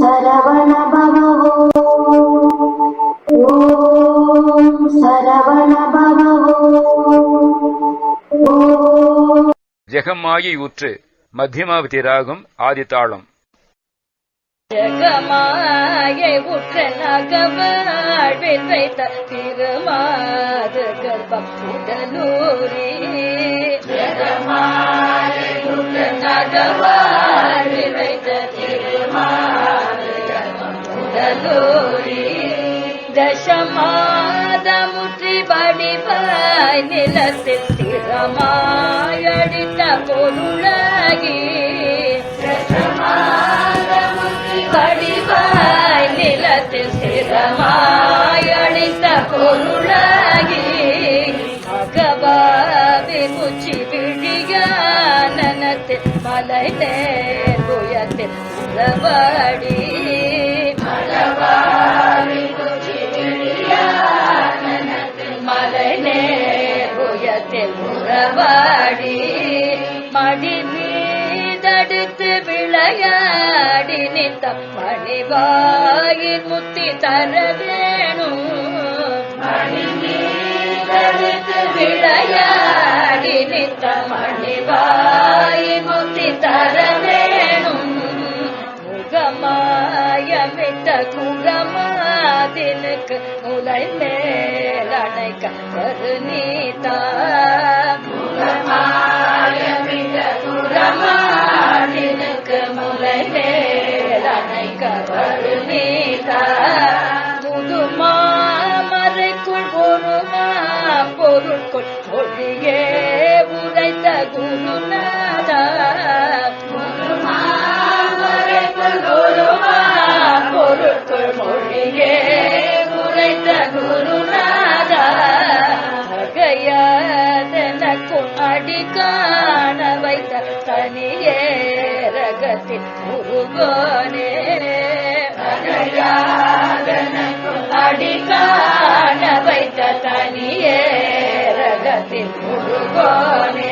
சரவண பவோ ஓம் சரவண பவோ ஜெகமாயை ஊற்று மத்தியமாவதி ராகம் ஆதித்தாளம். ஜகமாயை உற்ற நகவாழ்வில் வைத்த திருமாது கர்ப்பம் உடலூரி. ஜகமாயை உற்ற நகவாழ்வில் உடலூரி தசமாதமுற்றி வடிவாய் நிலத்தில் திறமாயடித்த பொருளாகி. தசமாதமுற்றி வடிவாய் நிலத்தில் திறமாயடித்த பொருளாகி. அகபாவி உச்சி விழியானத்தில் மலை நேர் புயத்தில் உறவாடி. புயத்தில் உறவாடி மடி மீதடுத்து விளையாடி நித்த மணிவாயின் முத்தி தர வேணும் மணி மீதடுத்து விளையாடி நித்த மணிவாயின் முத்தி தர வேணும் முகமாயமிட்ட குரமாதினுக்கு முலை மேல் அணைக்க கருநீதா மொழியே உரைத்த குருநாதா அகையாதனக்கும் அடி வைத்த தனியே ரகத்தில் முருகோனே. அகையாதனக்கும் அடி வைத்த தனியே ரகத்தில் முருகோனே.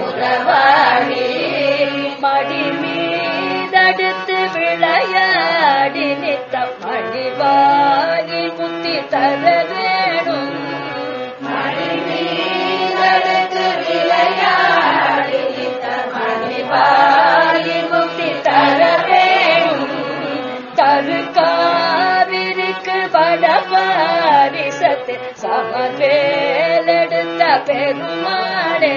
உறவாடி மடி மீதடுத்து விளையாடி நித்த மணிவாகி புத்தி தர வேணும் மடி மீதடுத்து விளையாடி நித்த மணிவாகி புத்தி தர வேணும் தரு காவிரிக்கு சமவேலெடுத்த பெருமாடே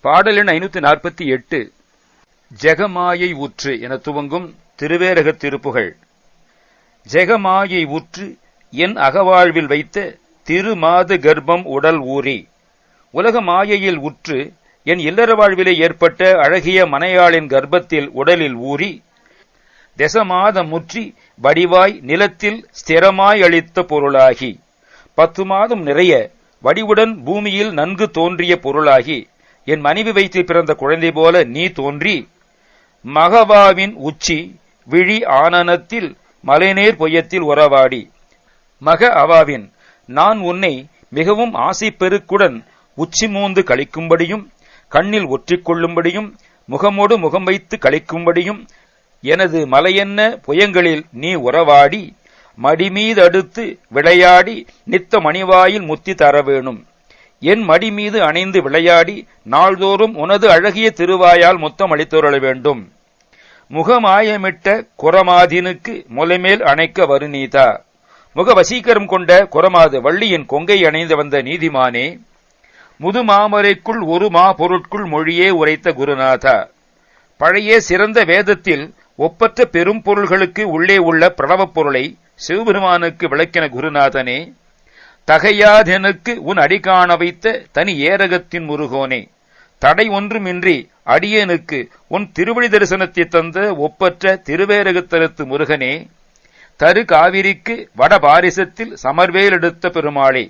பாடலின் சமவேலெடுத்த ஐநூத்தி நாற்பத்தி எட்டு. ஜெகமாயை உற்று என துவங்கும் திருவேரக திருப்புகள். ஜெகமாயை உற்று என் அகவாழ்வில் வைத்த திருமாது கர்ப்பம் உடல் ஊறி உலக மாயையில் உற்று என் இல்லற வாழ்விலே ஏற்பட்ட அழகிய மனையாளின் கர்ப்பத்தில் உடலில் ஊறி தசமாதம் முற்றி வடிவாய் நிலத்தில் ஸ்திரமாய் அளித்த பொருளாகி பத்து மாதம் நிறைய வடிவுடன் பூமியில் நன்கு தோன்றிய பொருளாகி என் மனைவி வயிற்றில் பிறந்த குழந்தை போல நீ தோன்றி மகவாவின் உச்சி விழி ஆனனத்தில் மலைநேர் பொய்யத்தில் உறவாடி மக அவாவின் நான் உன்னை மிகவும் ஆசைப்பெருக்குடன் உச்சி மூந்து கழிக்கும்படியும் கண்ணில் ஒற்றிக்கொள்ளும்படியும் முகமோடு முகம் வைத்து கழிக்கும்படியும் எனது மலையென்ன புயங்களில் நீ உறவாடி மடிமீதடுத்து விளையாடி நித்த மணிவாயில் முத்தி தர வேணும். என் மடி மீது அணைந்து விளையாடி நாள்தோறும் உனது அழகிய திருவாயால் முத்தம் அளித்துரள வேண்டும். முகமாயமிட்ட குரமாதினுக்கு முலைமேல் அணைக்க வருநீதா. முக வசீகரம் கொண்ட குரமாது வள்ளியின் கொங்கை அணைந்து வந்த நீதிமானே முதுமாமரைக்குள் ஒரு மா பொருட்குள் மொழியே உரைத்த குருநாதா. பழைய சிறந்த வேதத்தில் ஒப்பற்ற பெரும் பொருள்களுக்கு உள்ளே உள்ள பிரணவப் பொருளை சிவபெருமானுக்கு விளக்கின குருநாதனே தகையாதெனுக்கு உன் அடி காண வைத்த தனி ஏரகத்தின் முருகோனே தடை ஒன்றுமின்றி அடியனுக்கு உன் திருவழி தரிசனத்தை தந்த ஒப்பற்ற திருவேரகத்தலத்து முருகனே தரு காவிரிக்கு வட பாரிசத்தில் சமர்வேல் எடுத்த பெருமாளே.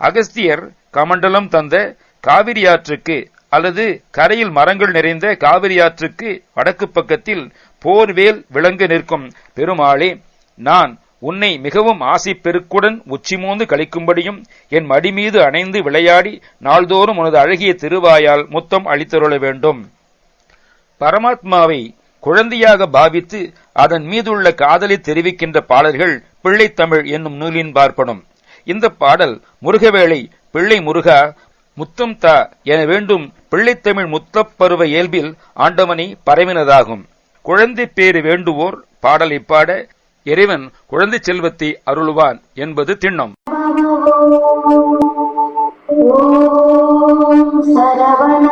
அகஸ்தியர் கமண்டலம் தந்த காவிரியாற்றுக்கு அல்லது கரையில் மரங்கள் நிறைந்த காவிரியாற்றுக்கு வடக்கு பக்கத்தில் போர்வேல் விளங்கு நிற்கும் பெருமாளே நான் உன்னை மிகவும் ஆசை பெருக்குடன் உச்சிமோந்து கழிக்கும்படியும் என் மடி மீது அணைந்து விளையாடி நாள்தோறும் உனது அழகிய திருவாயால் முத்தம் அளித்தருள வேண்டும். பரமாத்மாவை குழந்தையாக பாவித்து அதன் மீதுள்ள காதலை தெரிவிக்கின்ற பாடல்கள் பிள்ளைத்தமிழ் என்னும் நூலின் பார்ப்பனும். இந்த பாடல் முருகவேளை பிள்ளை முருகா முத்தம் தா என வேண்டும் பிள்ளைத்தமிழ் முத்தப்பருவ இயல்பில் ஆண்டவனை பரவினதாகும். குழந்தை பேறு வேண்டுவோர் பாடலை பாட இறைவன் குழந்தை செல்வத்தை அருள்வான் என்பது திண்ணம். சரவண